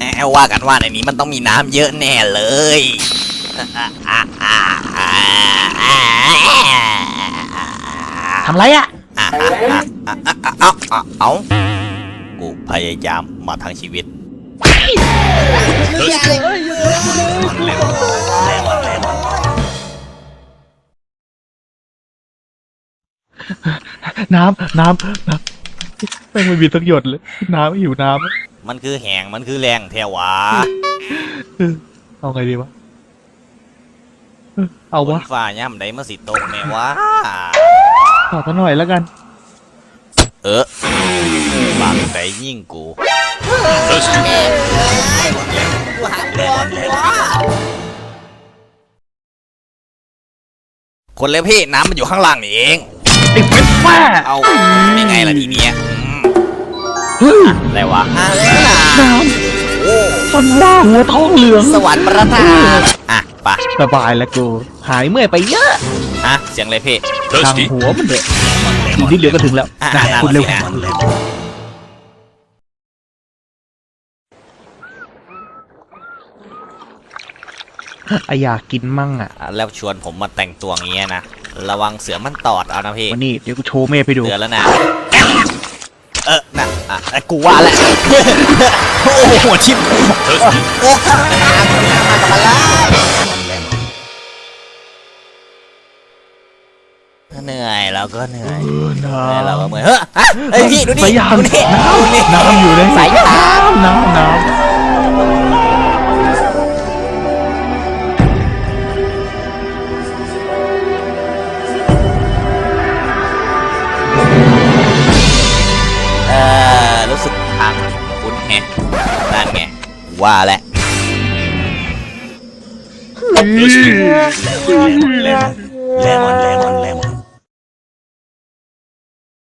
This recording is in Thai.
แอบว่ากันว่าในนี้มันต้องมีน้ำเยอะแน่เลยทำไรอะ เอาเอากูพยายามมาทั้งชีวิต น้ำน้ำน้ำแม่งไม่มีสักหยดเลย น้ำหิวน้ำมันคือแหงมันคือแรงแทวะเอาไงดีวะเออเอาฝวะนฟ้าย่ำใดมาสิตกแม่วะขอซะหน่อยแล้วกัน เออบังไปยิ่งกูคนเลยพี่น้ำมันอยู่ข้างล่างนี่เอง ไอ้เป็ดแม่เอายังไงล่ะทีเนี้ยอืมเฮ้ยอะไรวะน้โอ้ำฟันหน้าหัวท้องเหลืองสวรรค์ประทานอะไปะสบายแล้วกู หายเมื่อยไปเยอะฮะเสียงเลยพี่ทางหัวมันเด็กอีกนิดเดียวก็ถึงแล้วอะนะอะคุณเร็ว อะไอะอยากกินมั่งอะอะแล้วชวนผมมาแต่งตัวอย่างเงี้ยนะ ระวังเสือมันตอดเอานะพี่ วันนี้เดี๋ยวกูโชว์เมย์ไปดูเตือนแล้วนะ เออน่ะอะไอ้กูว่าแหละ โอ้โหหัวทิ่มเหนื่อยแล้วก็เหนื่อย เออน้เหนื่อยแล้วก็เมื่อยเฮ้ยฮะเฮ้ยพี่ดูำนี่สายยางดูนี่น้ดูนี่ำน้ำอยู่ในสายยางน้ำน้ำ ว่าแหละ Lemon, lemon, lemon, lemon.